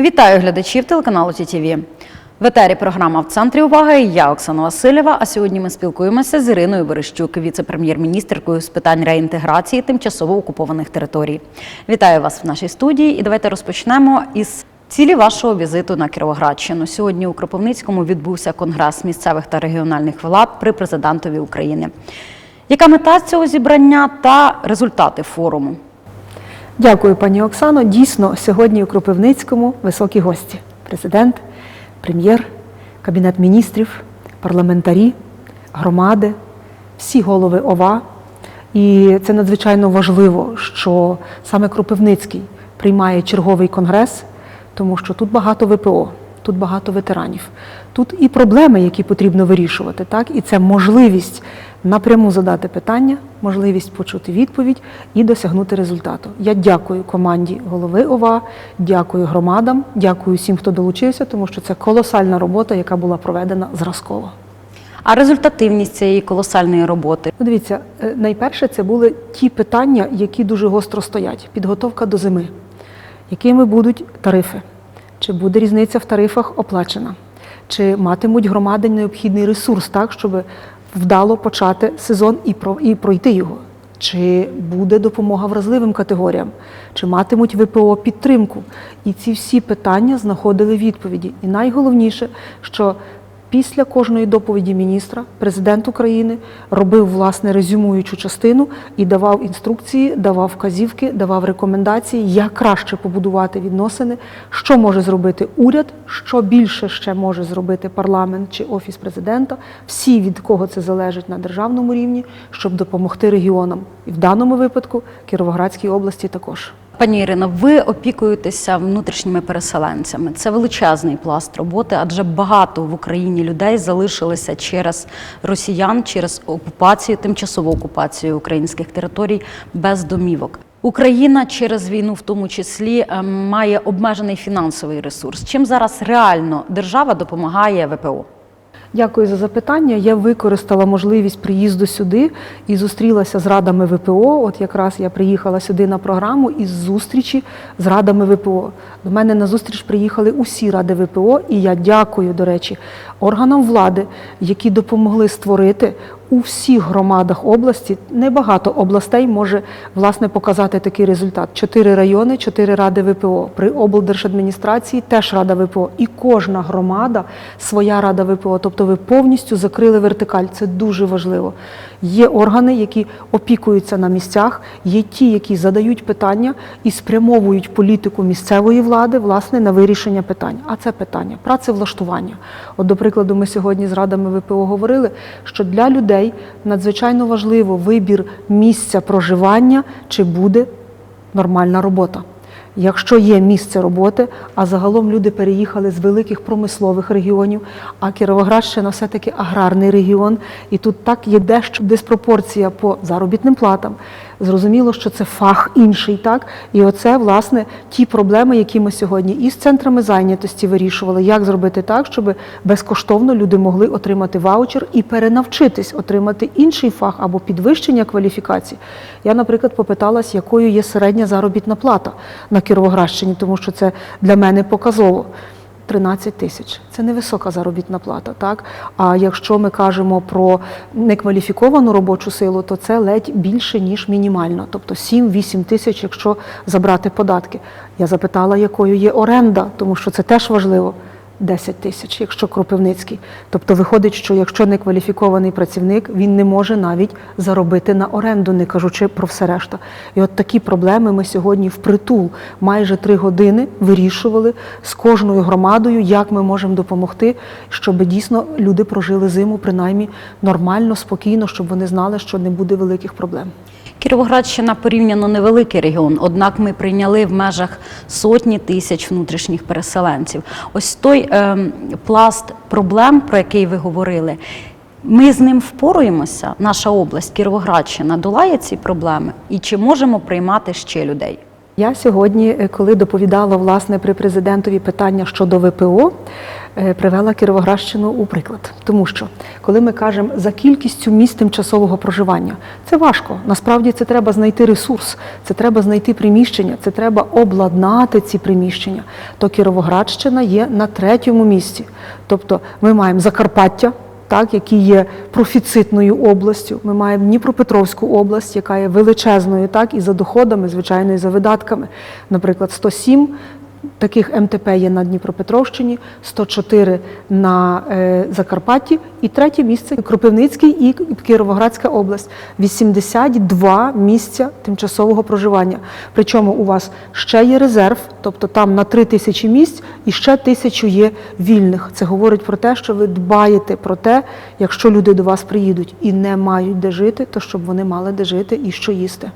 Вітаю глядачів телеканалу ТІТІВІ. В етері програма в центрі уваги. Я Оксана Васильєва. А сьогодні ми спілкуємося з Іриною Верещук, віце-прем'єр-міністркою з питань реінтеграції тимчасово окупованих територій. Вітаю вас в нашій студії. І давайте розпочнемо із цілі вашого візиту на Кіровоградщину. Сьогодні у Кропивницькому відбувся конгрес місцевих та регіональних влад при президентові України. Яка мета цього зібрання та результати форуму? Дякую, пані Оксано. Дійсно, сьогодні у Кропивницькому високі гості: президент, прем'єр, кабінет міністрів, парламентарі, громади, всі голови ОВА. І це надзвичайно важливо, що саме Кропивницький приймає черговий конгрес, тому що тут багато ВПО, тут багато ветеранів, тут і проблеми, які потрібно вирішувати, так і це можливість напряму задати питання, можливість почути відповідь і досягнути результату. Я дякую команді голови ОВА, дякую громадам, дякую всім, хто долучився, тому що це колосальна робота, яка була проведена зразково. А результативність цієї колосальної роботи Ну, дивіться, е, найперше це були ті питання, які дуже гостро стоять. Підготовка до зими. Якими будуть тарифи? Чи буде різниця в тарифах оплачена? Чи матимуть громади необхідний ресурс, так, щоб вдало почати сезон і, про, і пройти його? Чи буде допомога вразливим категоріям? Чи матимуть ВПО підтримку? І ці всі питання знаходили відповіді. І найголовніше, що Після кожної доповіді міністра президент України робив власне резюмуючу частину і давав інструкції, давав вказівки, давав рекомендації, як краще побудувати відносини, що може зробити уряд, що більше ще може зробити парламент чи офіс президента. Всі від кого це залежить на державному рівні, щоб допомогти регіонам, і в даному випадку Кіровоградській області також. Пані Ірино, ви опікуєтеся внутрішніми переселенцями. Це величезний пласт роботи, адже багато в Україні людей залишилися через росіян, через окупацію, тимчасову окупацію українських територій без домівок. Україна через війну, в тому числі, е, має обмежений фінансовий ресурс. Чим зараз реально держава допомагає ВПО? Дякую за запитання. Я використала можливість приїзду сюди і зустрілася з радами ВПО. От якраз я приїхала сюди на програму із зустрічі з радами ВПО. До мене на зустріч приїхали усі ради ВПО, і я дякую, до речі, органам влади, які допомогли створити у всіх громадах області. Небагато областей може власне показати такий результат. Чотири райони, чотири ради ВПО. При облдержадміністрації теж рада ВПО. І кожна громада своя рада ВПО. Тобто ви повністю закрили вертикаль. Це дуже важливо. Є органи, які опікуються на місцях, є ті, які задають питання і спрямовують політику місцевої влади власне на вирішення питань. А це питання працевлаштування. От, до прикладу, ми сьогодні з радами ВПО говорили, що для людей надзвичайно важливо вибір місця проживання, чи буде нормальна робота. Якщо є місце роботи, а загалом люди переїхали з великих промислових регіонів, а Кіровоградщина все-таки аграрний регіон, і тут так є дещо диспропорція по заробітним платам. Зрозуміло, що це фах інший, так і оце власне ті проблеми, які ми сьогодні із центрами зайнятості вирішували, як зробити так, щоб безкоштовно люди могли отримати ваучер і перенавчитись, отримати інший фах або підвищення кваліфікації. Я, наприклад, попиталась, якою є середня заробітна плата на Кіровоградщині, тому що це для мене показово. 13 тисяч це невисока заробітна плата. Так а якщо ми кажемо про некваліфіковану робочу силу, то це ледь більше ніж мінімально, тобто 7-8 тисяч, якщо забрати податки. Я запитала, якою є оренда, тому що це теж важливо. 10 тисяч, якщо Кропивницький. Тобто виходить, що якщо не кваліфікований працівник, він не може навіть заробити на оренду, не кажучи про все решта. І от такі проблеми ми сьогодні впритул майже три години вирішували з кожною громадою, як ми можемо допомогти, щоб дійсно люди прожили зиму принаймні нормально, спокійно, щоб вони знали, що не буде великих проблем. Кіровоградщина порівняно невеликий регіон, однак ми прийняли в межах сотні тисяч внутрішніх переселенців. Ось той ем, пласт проблем, про який ви говорили. Ми з ним впоруємося. Наша область, Кіровоградщина, долає ці проблеми, і чи можемо приймати ще людей? Я сьогодні, е, коли доповідала власне при президентові питання щодо ВПО, е, привела Кіровоградщину у приклад. Тому що, коли ми кажемо за кількістю місць тимчасового проживання, це важко. Насправді це треба знайти ресурс, це треба знайти приміщення, це треба обладнати ці приміщення. То Кіровоградщина є на третьому місці. Тобто ми маємо Закарпаття так, які є профіцитною областю. Ми маємо Дніпропетровську область, яка є величезною, так, і за доходами, звичайно, і за видатками. Наприклад, 107 таких МТП є на Дніпропетровщині, 104 на е, Закарпатті, і третє місце Кропивницький і Кіровоградська область. 82 місця тимчасового проживання. Причому у вас ще є резерв, тобто там на 3 тисячі місць і ще тисячу є вільних. Це говорить про те, що ви дбаєте про те, якщо люди до вас приїдуть і не мають де жити, то щоб вони мали де жити і що їсти.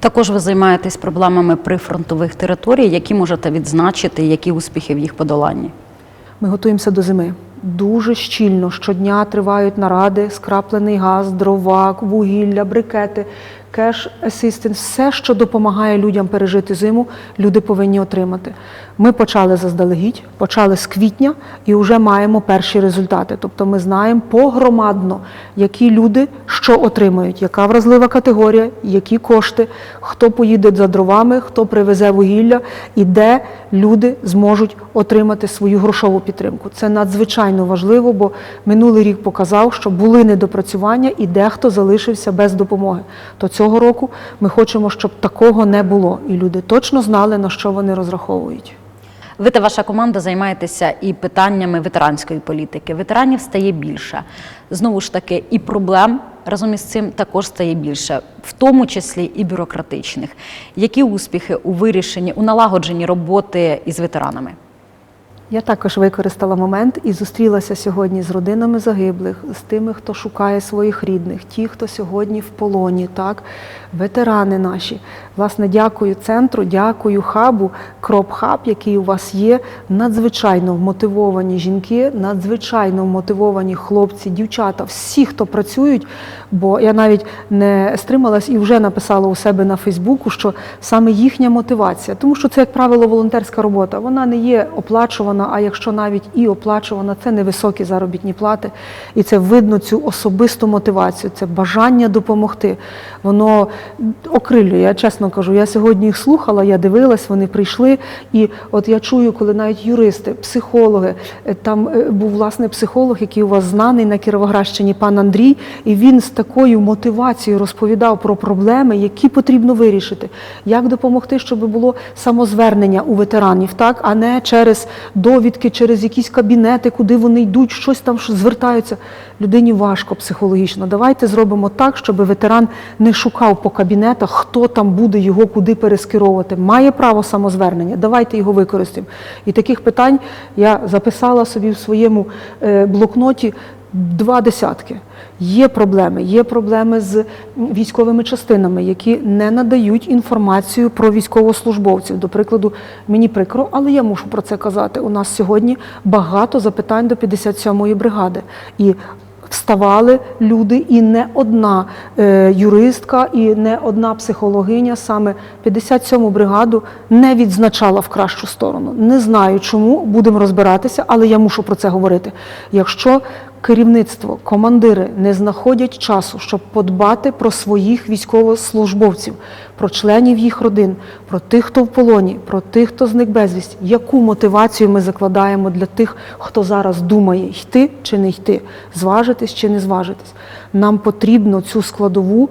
Також ви займаєтесь проблемами прифронтових територій, які можете відзначити, які успіхи в їх подоланні. Ми готуємося до зими. Дуже щільно щодня тривають наради, скраплений газ, дрова, вугілля, брикети, кеш асистенс, все, що допомагає людям пережити зиму, люди повинні отримати. Ми почали заздалегідь, почали з квітня і вже маємо перші результати. Тобто ми знаємо погромадно, які люди що отримають, яка вразлива категорія, які кошти, хто поїде за дровами, хто привезе вугілля і де люди зможуть отримати свою грошову підтримку. Це надзвичайно важливо, бо минулий рік показав, що були недопрацювання і дехто залишився без допомоги. То цього року ми хочемо, щоб такого не було, і люди точно знали, на що вони розраховують. Ви та ваша команда займаєтеся і питаннями ветеранської політики. Ветеранів стає більше. Знову ж таки, і проблем разом із цим також стає більше, в тому числі і бюрократичних. Які успіхи у вирішенні, у налагодженні роботи із ветеранами? Я також використала момент і зустрілася сьогодні з родинами загиблих, з тими, хто шукає своїх рідних, ті, хто сьогодні в полоні, так, ветерани наші. Власне, дякую центру, дякую хабу, Кроп Хаб, який у вас є. Надзвичайно вмотивовані жінки, надзвичайно вмотивовані хлопці, дівчата, всі, хто працюють. Бо я навіть не стрималась і вже написала у себе на Фейсбуку, що саме їхня мотивація, тому що це, як правило, волонтерська робота. Вона не є оплачувана, а якщо навіть і оплачувана, це невисокі заробітні плати. І це видно цю особисту мотивацію, це бажання допомогти. Воно окрилює. Я чесно кажу, я сьогодні їх слухала, я дивилась, вони прийшли. І от я чую, коли навіть юристи, психологи, е, там е, був власне психолог, який у вас знаний на Кіровоградщині, пан Андрій, і він з такою мотивацією розповідав про проблеми, які потрібно вирішити, як допомогти, щоб було самозвернення у ветеранів, так а не через довідки, через якісь кабінети, куди вони йдуть, щось там звертаються. Людині важко психологічно. Давайте зробимо так, щоб ветеран не шукав по кабінетах, хто там буде його куди перескеровувати. Має право самозвернення. Давайте його використаємо. І таких питань я записала собі в своєму е, блокноті два десятки. Є проблеми, є проблеми з військовими частинами, які не надають інформацію про військовослужбовців. До прикладу, мені прикро, але я мушу про це казати. У нас сьогодні багато запитань до 57-ї бригади. І Вставали люди, і не одна е, юристка, і не одна психологиня саме 57-му бригаду не відзначала в кращу сторону. Не знаю чому, будемо розбиратися, але я мушу про це говорити. Якщо керівництво, командири не знаходять часу, щоб подбати про своїх військовослужбовців, про членів їх родин, про тих, хто в полоні, про тих, хто зник безвісті, яку мотивацію ми закладаємо для тих, хто зараз думає, йти чи не йти, зважитись чи не зважитись. Нам потрібно цю складову,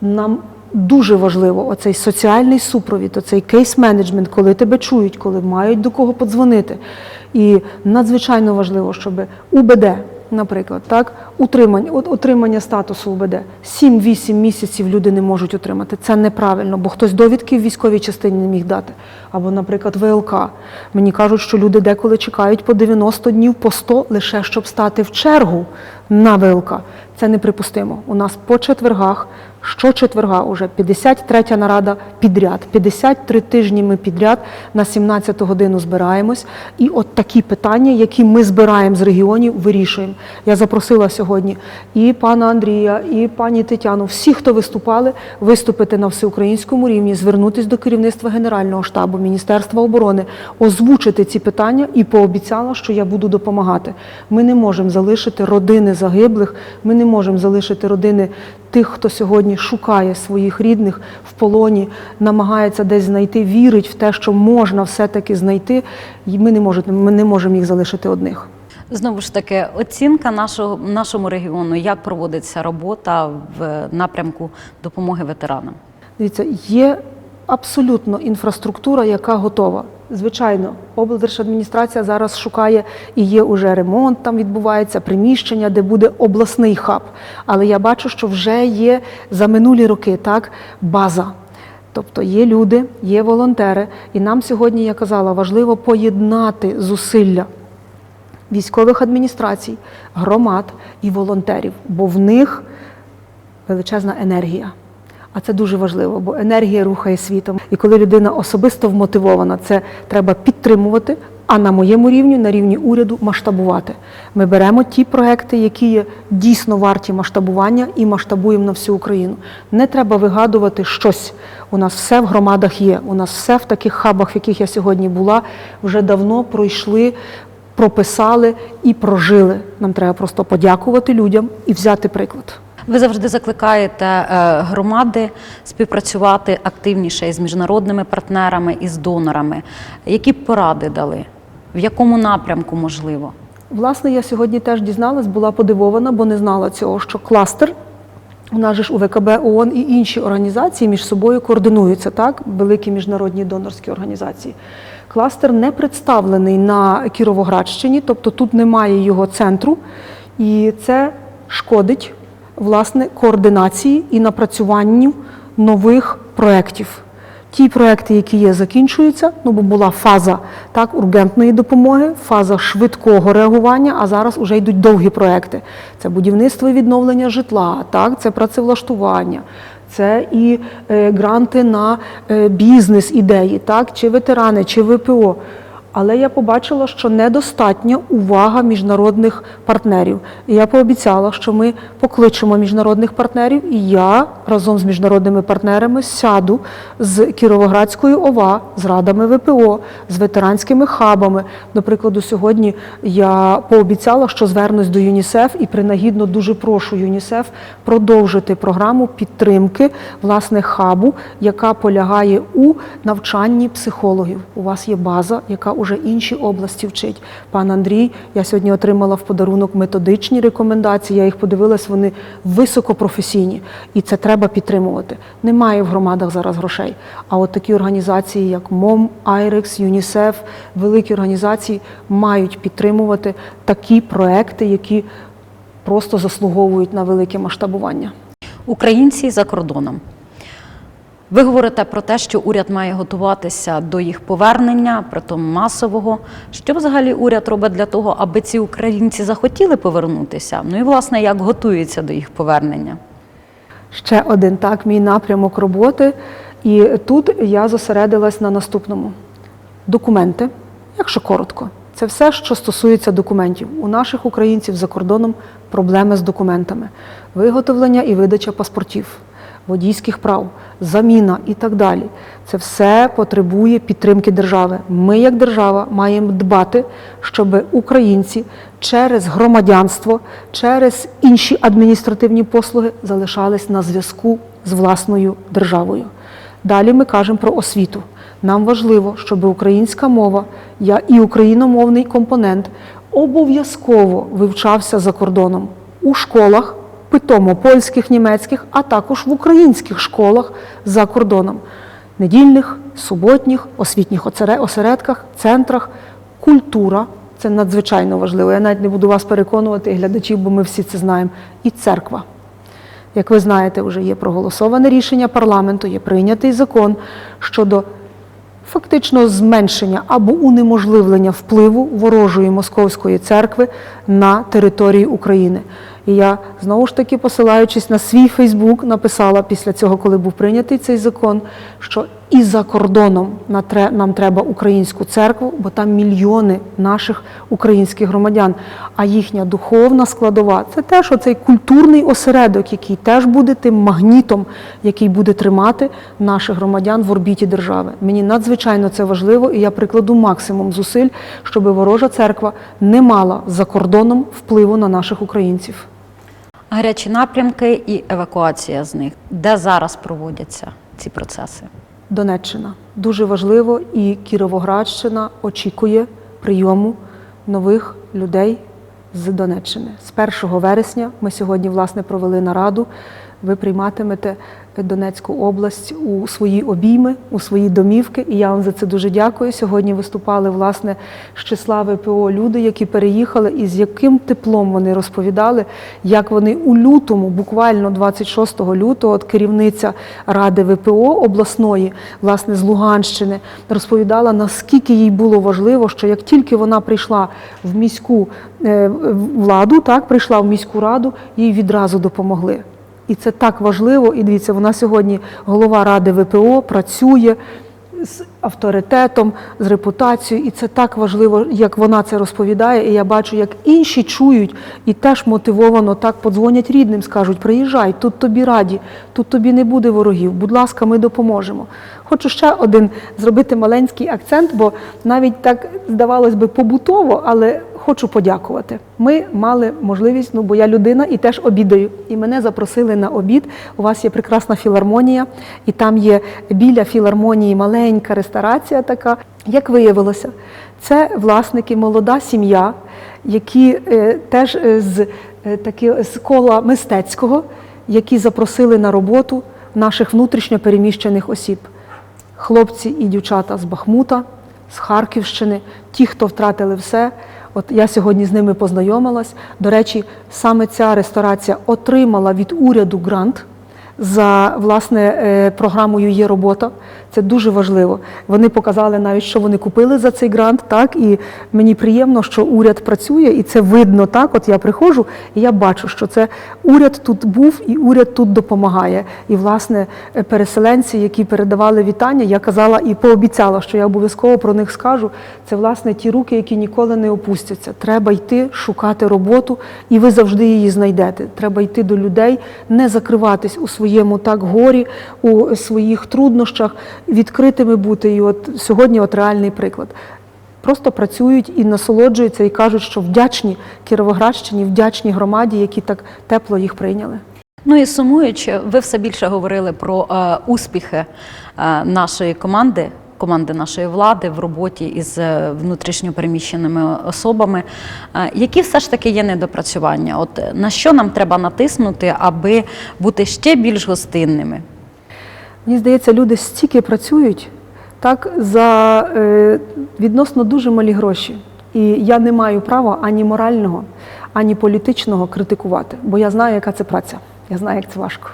нам дуже важливо оцей соціальний супровід, оцей кейс-менеджмент, коли тебе чують, коли мають до кого подзвонити. І надзвичайно важливо, щоб УБД, наприклад, так, утримання, от- отримання статусу УБД 7-8 місяців люди не можуть отримати. Це неправильно, бо хтось довідки в військовій частині не міг дати. Або, наприклад, ВЛК. Мені кажуть, що люди деколи чекають по 90 днів, по 100, лише щоб стати в чергу на ВЛК. Це неприпустимо. У нас по четвергах Щочетверга уже 53 нарада підряд, 53 тижні ми підряд на 17 годину збираємось. І от такі питання, які ми збираємо з регіонів, вирішуємо. Я запросила сьогодні і пана Андрія, і пані Тетяну, всі, хто виступали, виступити на всеукраїнському рівні, звернутися до керівництва Генерального штабу, Міністерства оборони, озвучити ці питання і пообіцяла, що я буду допомагати. Ми не можемо залишити родини загиблих, ми не можемо залишити родини тих, хто сьогодні шукає своїх рідних в полоні, намагається десь знайти, вірить в те, що можна все-таки знайти. І ми не можемо, ми не можемо їх залишити одних. Знову ж таки, оцінка нашого нашому регіону, як проводиться робота в напрямку допомоги ветеранам. Дивіться, є абсолютно інфраструктура, яка готова. Звичайно, облдержадміністрація зараз шукає і є уже ремонт, там відбувається приміщення, де буде обласний хаб. Але я бачу, що вже є за минулі роки так база. Тобто є люди, є волонтери, і нам сьогодні, я казала, важливо поєднати зусилля військових адміністрацій, громад і волонтерів, бо в них величезна енергія. А це дуже важливо, бо енергія рухає світом. І коли людина особисто вмотивована, це треба підтримувати. А на моєму рівні, на рівні уряду, масштабувати. Ми беремо ті проекти, які є дійсно варті масштабування, і масштабуємо на всю Україну. Не треба вигадувати щось. У нас все в громадах є. У нас все в таких хабах, в яких я сьогодні була, вже давно пройшли, прописали і прожили. Нам треба просто подякувати людям і взяти приклад. Ви завжди закликаєте е, громади співпрацювати активніше із міжнародними партнерами і з донорами. Які поради дали? В якому напрямку можливо? Власне, я сьогодні теж дізналась, була подивована, бо не знала цього, що кластер. У нас же ж УВКБ ООН і інші організації між собою координуються, так? Великі міжнародні донорські організації. Кластер не представлений на Кіровоградщині, тобто тут немає його центру, і це шкодить власне координації і напрацюванню нових проєктів. Ті проекти, які є, закінчуються. Ну бо була фаза так ургентної допомоги, фаза швидкого реагування. А зараз вже йдуть довгі проекти. Це будівництво і відновлення житла, так це працевлаштування. Це і е, гранти на е, бізнес ідеї, так чи ветерани, чи ВПО. Але я побачила, що недостатня увага міжнародних партнерів. І я пообіцяла, що ми покличемо міжнародних партнерів, і я разом з міжнародними партнерами сяду з Кіровоградською ОВА, з радами ВПО, з ветеранськими хабами. До прикладу, сьогодні я пообіцяла, що звернусь до ЮНІСЕФ і принагідно дуже прошу ЮНІСЕФ продовжити програму підтримки власне хабу, яка полягає у навчанні психологів. У вас є база, яка уже інші області вчить. Пан Андрій, я сьогодні отримала в подарунок методичні рекомендації. Я їх подивилась, вони високопрофесійні, і це треба підтримувати. Немає в громадах зараз грошей. А от такі організації, як МОМ, Айрекс, ЮНІСЕФ, великі організації мають підтримувати такі проекти, які просто заслуговують на велике масштабування. Українці за кордоном. Ви говорите про те, що уряд має готуватися до їх повернення, притом масового. Що взагалі уряд робить для того, аби ці українці захотіли повернутися? Ну і власне як готується до їх повернення? Ще один так, мій напрямок роботи. І тут я зосередилась на наступному: документи, якщо коротко, це все, що стосується документів. У наших українців за кордоном проблеми з документами, виготовлення і видача паспортів, водійських прав, заміна і так далі. Це все потребує підтримки держави. Ми, як держава, маємо дбати, щоб українці через громадянство, через інші адміністративні послуги залишались на зв'язку з власною державою. Далі ми кажемо про освіту. Нам важливо, щоб українська мова і україномовний компонент обов'язково вивчався за кордоном у школах, питомо польських, німецьких, а також в українських школах за кордоном, недільних, суботніх, освітніх осередках, центрах, культура. Це надзвичайно важливо. Я навіть не буду вас переконувати, глядачів, бо ми всі це знаємо. І церква. Як ви знаєте, вже є проголосоване рішення парламенту, є прийнятий закон щодо фактично зменшення або унеможливлення впливу ворожої московської церкви на території України. І я знову ж таки, посилаючись на свій Фейсбук, написала після цього, коли був прийнятий цей закон, що і за кордоном нам треба українську церкву, бо там мільйони наших українських громадян. А їхня духовна складова це теж оцей культурний осередок, який теж буде тим магнітом, який буде тримати наших громадян в орбіті держави. Мені надзвичайно це важливо, і я прикладу максимум зусиль, щоб ворожа церква не мала за кордоном впливу на наших українців. Гарячі напрямки і евакуація з них. Де зараз проводяться ці процеси? Донеччина дуже важливо, і Кіровоградщина очікує прийому нових людей з Донеччини. З 1 вересня ми сьогодні власне провели нараду. Ви прийматимете Донецьку область у свої обійми, у свої домівки. І я вам за це дуже дякую. Сьогодні виступали власне з числа ВПО люди, які переїхали, і з яким теплом вони розповідали, як вони у лютому, буквально 26 лютого, от керівниця ради ВПО обласної, власне з Луганщини, розповідала, наскільки їй було важливо, що як тільки вона прийшла в міську е, владу, так прийшла в міську раду, їй відразу допомогли. І це так важливо. І дивіться, вона сьогодні голова ради ВПО працює з авторитетом, з репутацією, і це так важливо, як вона це розповідає. І я бачу, як інші чують і теж мотивовано так подзвонять рідним, скажуть: приїжджай, тут тобі раді, тут тобі не буде ворогів. Будь ласка, ми допоможемо. Хочу ще один зробити маленький акцент, бо навіть так здавалось би побутово, але хочу подякувати. Ми мали можливість, ну бо я людина і теж обідаю. І мене запросили на обід. У вас є прекрасна філармонія, і там є біля філармонії маленька ресторація така. Як виявилося, це власники, молода сім'я, які е, теж е, з е, таки з кола мистецького, які запросили на роботу наших внутрішньо переміщених осіб. Хлопці і дівчата з Бахмута, з Харківщини, ті, хто втратили все. От я сьогодні з ними познайомилась. До речі, саме ця ресторація отримала від уряду грант за власне е, програмою є робота. Це дуже важливо. Вони показали навіть, що вони купили за цей грант. Так і мені приємно, що уряд працює, і це видно так. От я приходжу, і я бачу, що це уряд тут був, і уряд тут допомагає. І власне е, переселенці, які передавали вітання, я казала і пообіцяла, що я обов'язково про них скажу. Це власне ті руки, які ніколи не опустяться. Треба йти шукати роботу, і ви завжди її знайдете. Треба йти до людей, не закриватись у своєму так горі, у своїх труднощах, відкритими бути. І от сьогодні от реальний приклад. Просто працюють і насолоджуються, і кажуть, що вдячні Кіровоградщині, вдячні громаді, які так тепло їх прийняли. Ну і сумуючи, ви все більше говорили про е, успіхи е, нашої команди, команди нашої влади в роботі із е, внутрішньо переміщеними особами. Е, які все ж таки є недопрацювання? От е, на що нам треба натиснути, аби бути ще більш гостинними? Мені здається, люди стільки працюють так за відносно дуже малі гроші. І я не маю права ані морального, ані політичного критикувати, бо я знаю, яка це праця. Я знаю, як це важко.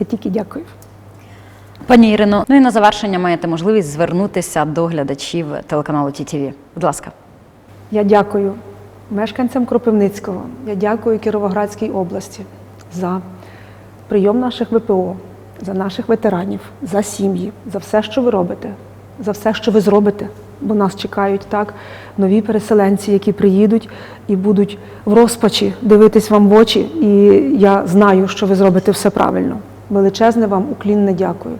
Я тільки дякую. Пані Ірино, ну і на завершення маєте можливість звернутися до глядачів телеканалу ТІТІВІ. Будь ласка. Я дякую мешканцям Кропивницького, я дякую Кіровоградській області за прийом наших ВПО, за наших ветеранів, за сім'ї, за все, що ви робите, за все, що ви зробите. Бо нас чекають так нові переселенці, які приїдуть і будуть в розпачі дивитись вам в очі. І я знаю, що ви зробите все правильно. Величезне вам уклінне дякую.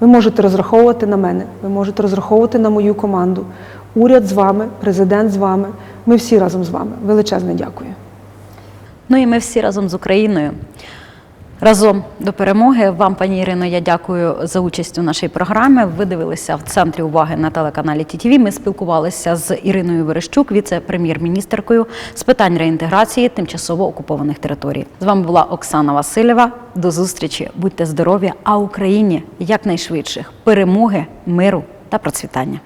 Ви можете розраховувати на мене, ви можете розраховувати на мою команду. Уряд з вами, президент з вами. Ми всі разом з вами. Величезне дякую. Ну і ми всі разом з Україною. Разом до перемоги. Вам, пані Ірино, я дякую за участь у нашій програмі. Ви дивилися в центрі уваги на телеканалі ТІТІВІ. Ми спілкувалися з Іриною Верещук, віце-прем'єр-міністеркою з питань реінтеграції тимчасово окупованих територій. З вами була Оксана Васильєва. До зустрічі. Будьте здорові! А Україні якнайшвидших перемоги, миру та процвітання.